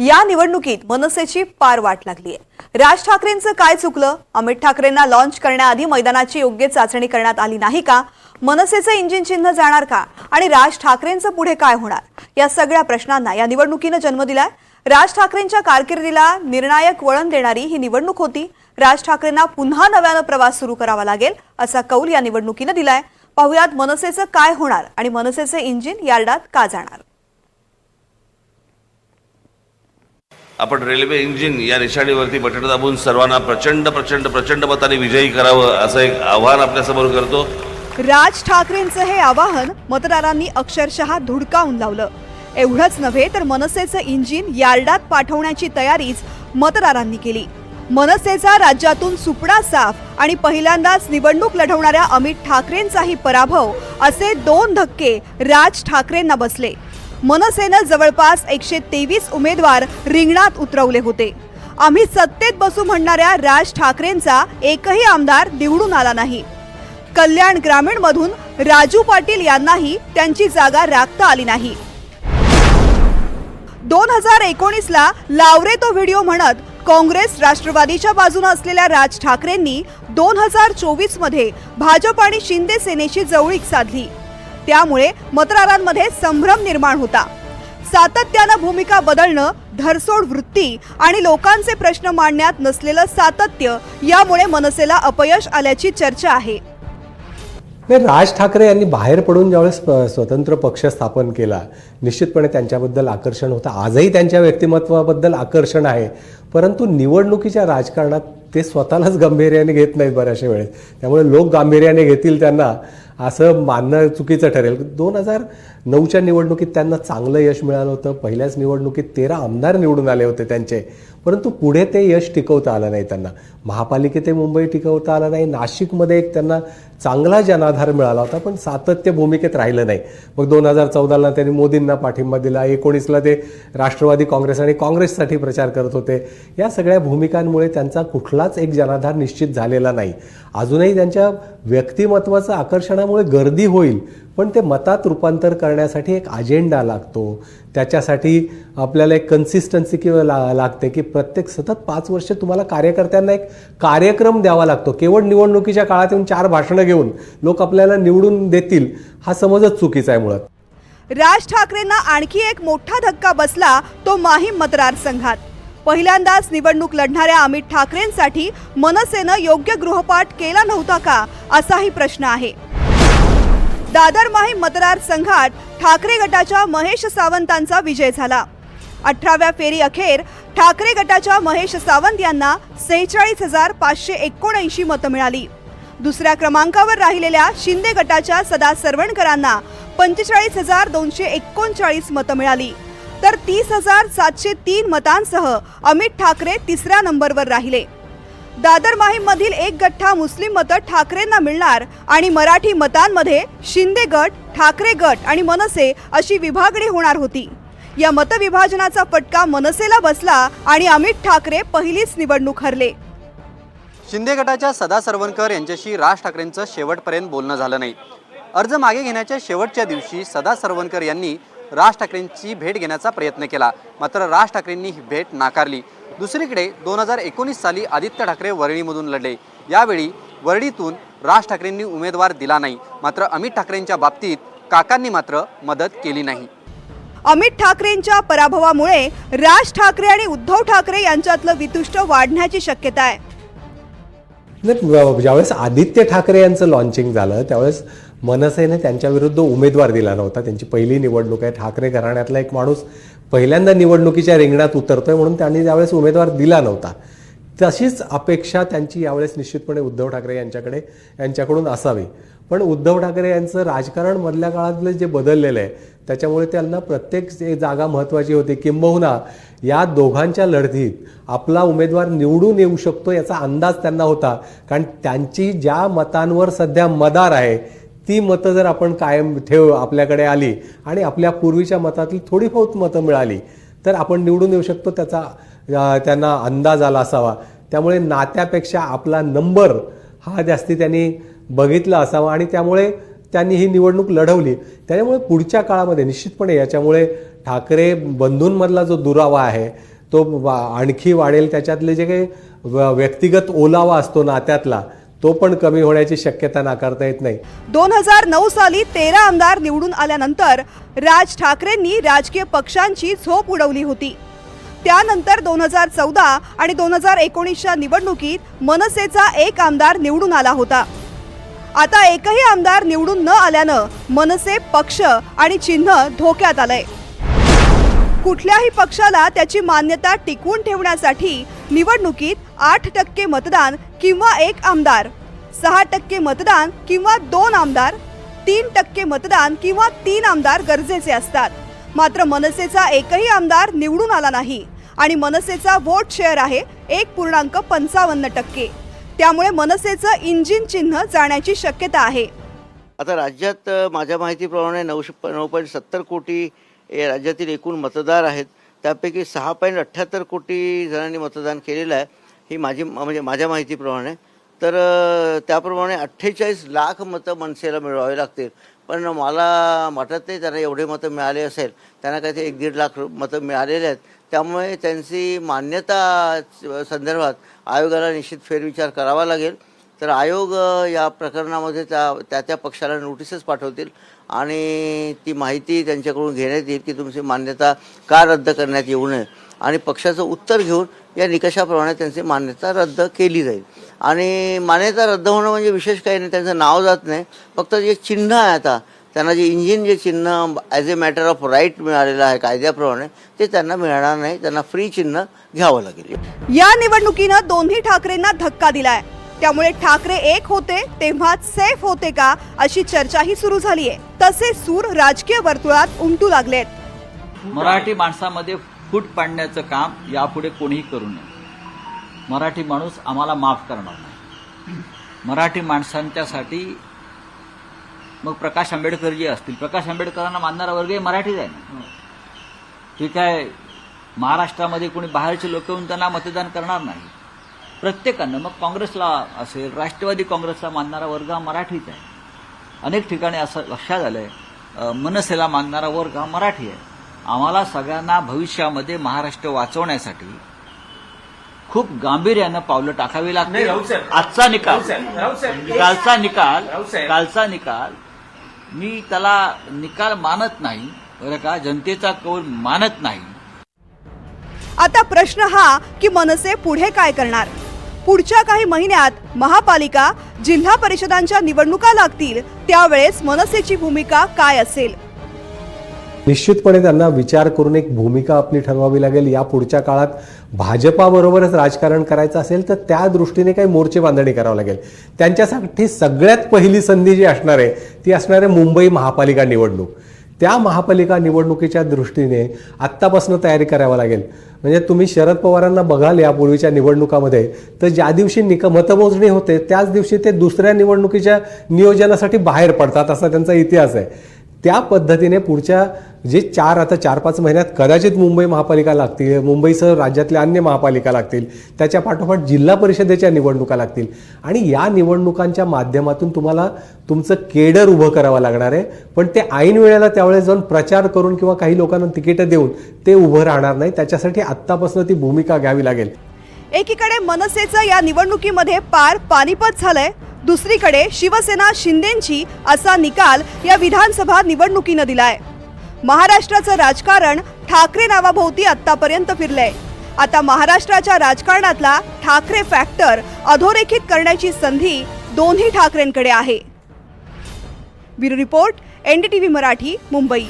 या निवडणुकीत मनसेची पार वाट लागली आहे राज ठाकरेंचं काय चुकलं? अमित ठाकरेंना लॉन्च करण्याआधी मैदानाची योग्य चाचणी करण्यात आली नाही का? मनसेचं इंजिन चिन्ह जाणार का? आणि राज ठाकरेंचं पुढे काय होणार? या सगळ्या प्रश्नांना या निवडणुकीनं जन्म दिलाय. राज ठाकरेंच्या कारकिर्दीला निर्णायक वळण देणारी ही निवडणूक होती. राज ठाकरेंना पुन्हा नव्यानं प्रवास सुरू करावा लागेल असा कौल या निवडणुकीनं दिलाय. पाहुयात मनसेचं काय होणार आणि मनसेचं इंजिन यार्डात का जाणार? आपण रेल्वे इंजिन या निशाणीवरती बटण दाबून सर्वांना प्रचंड प्रचंड प्रचंड मताने विजयी करावं असं एक आव्हान आपल्यासमोर करतो. राज ठाकरेंचं हे आवाहन मतदारांनी अक्षरशः धुडकावून लावलं. एवढंच नव्हे तर मनसेचं इंजिन यार्डात पाठवण्याची तयारीच मतदारांनी केली. मनसेचा राज्यातून सुपडा साफ आणि पहिल्यांदाच निवडणूक लढवणाऱ्या अमित ठाकरेंचाही पराभव असे दोन धक्के राज ठाकरेंना बसले. मनसेनं जवळपास एकशे तेवीस उमेदवार रिंगणात उतरवले होते. आम्ही सत्तेत बसू म्हणणाऱ्या राज ठाकरेंचा एकही आमदार निवडून आला नाही. कल्याण ग्रामीण मधून राजू पाटील यांनाही त्यांची जागा राखता आली नाही. दोन हजार एकोणीसला लावरे तो व्हिडिओ म्हणत काँग्रेस राष्ट्रवादीच्या बाजूने असलेल्या राज ठाकरेंनी दोन हजार चोवीसमध्ये भाजप आणि शिंदे सेनेशी जवळीक साधली. त्यामुळे मतदारांमध्ये संभ्रम निर्माण होता. सातत्यानं भूमिका बदलणं धरसोड वृत्ती आणि लोकांचे प्रश्न मांडण्यात नसलेलं सातत्य यामुळे मनसेला अपयश आल्याची चर्चा आहे. राज ठाकरे यांनी बाहेर पडून ज्यावेळेस स्वतंत्र पक्ष स्थापन केला निश्चितपणे त्यांच्याबद्दल आकर्षण होतं. आजही त्यांच्या व्यक्तिमत्वाबद्दल आकर्षण आहे. परंतु निवडणुकीच्या राजकारणात ते स्वतःलाच गांभीर्याने घेत नाहीत बऱ्याचशा वेळेस. त्यामुळे लोक गांभीर्याने घेतील त्यांना. असं मानणं चुकीचं ठरेल. दोन हजार नऊच्या निवडणुकीत त्यांना चांगलं यश मिळालं होतं. पहिल्याच निवडणुकीत तेरा आमदार निवडून आले होते त्यांचे. परंतु पुढे ते यश टिकवता आलं नाही त्यांना. महापालिकेत मुंबई टिकवता आलं नाही. नाशिकमध्ये एक त्यांना चांगला जनाधार मिळाला होता पण सातत्य भूमिकेत राहिलं नाही. मग दोन हजार चौदाला त्यांनी मोदींना पाठिंबा दिला. एकोणीसला ते राष्ट्रवादी काँग्रेस आणि काँग्रेससाठी प्रचार करत होते. या सगळ्या भूमिकांमुळे त्यांचा कुठलाच एक जनाधार निश्चित झालेला नाही. अजूनही त्यांच्या व्यक्तिमत्वाचं त्यामुळे गर्दी होईल. पण ते मतात रूपांतर करण्यासाठी एक अजेंडा लागतो. त्याच्यासाठी आपल्याला एक कन्सिस्टन्सी किंवा ला लागते की प्रत्येक सतत पाच वर्ष तुम्हाला कार्यकर्त्यांना एक कार्यक्रम द्यावा लागतो. केवळ निवडणुकीच्या काळात येऊन चार भाषणं घेऊन लोक आपल्याला निवडून देतील हा समजच चुकीचा आहे मुळात. राज ठाकरेंना आणखी एक मोठा धक्का बसला तो माहीम मतदारसंघात पहिल्यांदाच निवडणूक लढणाऱ्या अमित ठाकरेंसाठी मनसेनं योग्य गृहपाठ केला नव्हता का असाही प्रश्न आहे. दादर माही मतदारसंघात ठाकरे गटाच्या महेश सावंतांचा विजय झाला. अठराव्या फेरी अखेर ठाकरे गटाच्या महेश सावंत यांना सेहेचाळीस हजार पाचशे एकोणऐंशी मतं मिळाली. दुसऱ्या क्रमांकावर राहिलेल्या शिंदे गटाच्या सदा सरवणकरांना पंचेचाळीस हजार दोनशे एकोणचाळीस मतं मिळाली. तर तीस हजार सातशे तीन मतांसह अमित ठाकरे तिसऱ्या नंबरवर राहिले. दादर माहीम मधील एक गठ्ठा मुस्लिम मतं ठाकरेंना मिळणार आणि मराठी मतांमध्ये शिंदे गट ठाकरे गट आणि मनसे अशी विभागणी होणार होती. या मतविभाजनाचा फटका मनसेला बसला आणि अमित ठाकरे पहिलीच निवडणूक हरले. शिंदे गटाच्या सदा सरवणकर यांच्याशी राज ठाकरेंचं शेवटपर्यंत बोलणं झालं नाही. अर्ज मागे घेण्याच्या शेवटच्या दिवशी सदा सरवणकर यांनी राज ठाकरेंची भेट घेण्याचा प्रयत्न केला. मात्र राज ठाकरेंनी ही भेट नाकारली. दुसरीकडे दोन हजार एकोणीस साली आदित्य ठाकरे वरळीमधून लढले. यावेळी वरळीतून राज ठाकरेंनी उमेदवार दिला नाही. मात्र अमित ठाकरेंच्या बाबतीत काकांनी मात्र मदत केली नाही. अमित ठाकरेंच्या पराभवामुळे राज ठाकरे आणि उद्धव ठाकरे यांच्यातलं वितुष्ट वाढण्याची शक्यता आहे. नाही ज्यावेळेस आदित्य ठाकरे यांचं लॉन्चिंग झालं त्यावेळेस मनसेने त्यांच्याविरुद्ध उमेदवार दिला नव्हता. त्यांची पहिली निवडणूक आहे. ठाकरे घराण्यातला एक माणूस पहिल्यांदा निवडणुकीच्या रिंगणात उतरतोय म्हणून त्यांनी त्यावेळेस उमेदवार दिला नव्हता तशीच अपेक्षा त्यांची यावेळेस निश्चितपणे उद्धव ठाकरे यांच्याकडे यांच्याकडून असावी. पण उद्धव ठाकरे यांचं राजकारण मधल्या काळातलं जे बदललेलं आहे त्याच्यामुळे त्यांना प्रत्येक जागा महत्त्वाची होती किंबहुना या दोघांच्या लढतीत आपला उमेदवार निवडून येऊ शकतो याचा अंदाज त्यांना होता. कारण त्यांची ज्या मतांवर सध्या मदार आहे ती मतं जर आपण कायम ठेव आपल्याकडे आली आणि आपल्या पूर्वीच्या मतातली थोडी बहुत मतं मिळाली तर आपण निवडून येऊ शकतो त्याचा त्यांना अंदाज आला असावा. त्यामुळे नात्यापेक्षा आपला नंबर हा जास्ती त्यांनी बघितला असावा आणि त्यामुळे त्यांनी ही निवडणूक लढवली. त्याच्यामुळे पुढच्या काळामध्ये निश्चितपणे याच्यामुळे ठाकरे बंधूंमधला जो दुरावा आहे तो वा- आणखी वाढेल. त्याच्यातले जे काही व्यक्तिगत ओलावा असतो नात्यातला तो पण कमी होण्याची शक्यता नाकारता येत नाही. दोन हजार नऊ साली तेरा आमदार निवडून आल्यानंतर राज ठाकरेंनी राजकीय पक्षांची झोप उडवली होती. त्यानंतर दोन हजार चौदा आणि दोन हजार एकोणीसच्या निवडणुकीत मनसेचा एक आमदार निवडून आला होता. आता एकही आमदार निवडून न आल्यानं मनसे पक्ष आणि चिन्ह धोक्यात आलंय. कुठल्याही पक्षाला त्याची मान्यता टिकवून ठेवण्यासाठी निवडणुकीत आठ टक्के मतदान किंवा एक आमदार. सहा टक्के मतदान किंवा दोन आमदार तीन टक्के मतदान किंवा तीन आमदार गरजेचे असतात. मात्र मनसेचा एकही आमदार निवडून आला नाही आणि मनसेचा वोट शेअर आहे एक पूर्णांक पंचावन्न टक्के. त्यामुळे मनसेचं इंजिन चिन्ह जाण्याची शक्यता आहे. आता राज्यात माझ्या माहितीप्रमाणे नऊशे नऊ पॉईंट सत्तर कोटी राज्यातील एकूण मतदार आहेत. त्यापैकी सहा पॉईंट अठ्ठ्याहत्तर कोटी जणांनी मतदान केलेलं आहे. ही माझी म्हणजे माझ्या माहितीप्रमाणे. तर त्याप्रमाणे अठ्ठेचाळीस लाख मतं मनसेला मिळवावी लागतील. पण मला वाटत नाही त्यांना एवढे मतं मिळाले असेल. त्यांना काही ते एक दीड लाख मतं मिळालेले आहेत. त्यामुळे त्यांची मान्यता संदर्भात आयोगाला निश्चित फेरविचार करावा लागेल. तर आयोग या प्रकरणामध्ये त्या त्या त्या पक्षाला नोटिसेस पाठवतील. आणि ती माहिती त्यांच्याकडून घेण्यात येईल की तुमची मान्यता का रद्द करण्यात येऊ नये. आणि पक्षाचं उत्तर घेऊन या निकषाप्रमाणे त्यांची मान्यता रद्द केली जाईल. आणि मान्यता रद्द होणं म्हणजे विशेष काही नाही त्यांचं नाव जात नाही. फक्त जे चिन्ह आहे आता त्यांना जे इंजिन जे चिन्ह as a matter of right मिळालेलं आहे कायद्याप्रमाणे ते त्यांना मिळणार नाही. त्यांना फ्री चिन्ह घ्यावं लागेल. या निवडणुकीनं दोन्ही ठाकरेंना धक्का दिलाय. त्यामुळे ठाकरे एक होते तेव्हाच सेफ होते का अशी चर्चाही सुरू झाली आहे तसे सूर राजकीय वर्तुळात उमटू लागलेत. मराठी माणसामध्ये फूट पाडण्याचं काम यापुढे कोणीही करू नये. मराठी माणूस आम्हाला माफ करणार नाही. मराठी माणसांच्यासाठी मग प्रकाश आंबेडकर जे असतील. प्रकाश आंबेडकरांना मानणारा वर्ग हे मराठीच आहे ना? ठीक आहे महाराष्ट्रामध्ये कोणी बाहेरचे लोक येऊन त्यांना मतदान करणार नाही. प्रत्येकानं मग काँग्रेसला असेल राष्ट्रवादी काँग्रेसला मानणारा वर्ग हा मराठीच आहे. अनेक ठिकाणी असं लक्षात आलंय अ, मनसेला मानणारा वर्ग हा मराठी आहे. आम्हाला सगळ्यांना भविष्यामध्ये महाराष्ट्र वाचवण्यासाठी खूप गांभीर्यानं पावलं टाकावी लागतील. आजचा निकाल. कालचा निकाल कालचा निकाल. मी त्याला निकाल मानत नाही बरं का? जनतेचा कौल मानत नाही. आता प्रश्न हा की मनसे पुढे काय करणार? पुढच्या काही महिन्यात महापालिका जिल्हा परिषदांच्या निवडणुका लागतील त्यावेळेस मनसेची भूमिका काय असेल? निश्चितपणे त्यांना विचार करून एक भूमिका आपली ठरवावी लागेल. या पुढच्या काळात भाजपाबरोबरच राजकारण करायचं असेल तर त्या दृष्टीने काही मोर्चे बांधणी करावं लागेल. त्यांच्यासाठी सगळ्यात पहिली संधी जी असणार आहे ती असणार आहे मुंबई महापालिका निवडणूक. त्या महापालिका निवडणुकीच्या दृष्टीने आत्तापासून तयारी करावी लागेल. म्हणजे तुम्ही शरद पवारांना बघाल यापूर्वीच्या निवडणुकामध्ये तर ज्या दिवशी निक मतमोजणी होते त्याच दिवशी ते दुसऱ्या निवडणुकीच्या नियोजनासाठी बाहेर पडतात असा त्यांचा इतिहास आहे. त्या पद्धतीने पुढच्या जे चार आता चार पाच महिन्यात कदाचित मुंबई महापालिका लागतील मुंबईसह राज्यातल्या अन्य महापालिका लागतील त्याच्या पाठोपाठ जिल्हा परिषदेच्या निवडणुका लागतील. आणि या निवडणुकांच्या माध्यमातून तुम्हाला तुमचं केडर उभं करावं लागणार आहे. पण ते ऐन वेळेला त्यावेळेस जाऊन प्रचार करून किंवा काही लोकांना तिकीटं देऊन ते उभं राहणार नाही. त्याच्यासाठी आत्तापासून ती भूमिका घ्यावी लागेल. एकीकडे मनसेचं या निवडणुकीमध्ये पार पानिपत झालंय दुसरीकडे शिवसेना शिंदेंची असा निकाल या विधानसभा निवडणुकीनं दिलाय. महाराष्ट्राचं राजकारण ठाकरे नावाभोवती आतापर्यंत फिरलंय. आता महाराष्ट्राच्या राजकारणातला ठाकरे फॅक्टर अधोरेखित करण्याची संधी दोन्ही ठाकरेंकडे आहे. Bureau report NDTV Marathi Mumbai.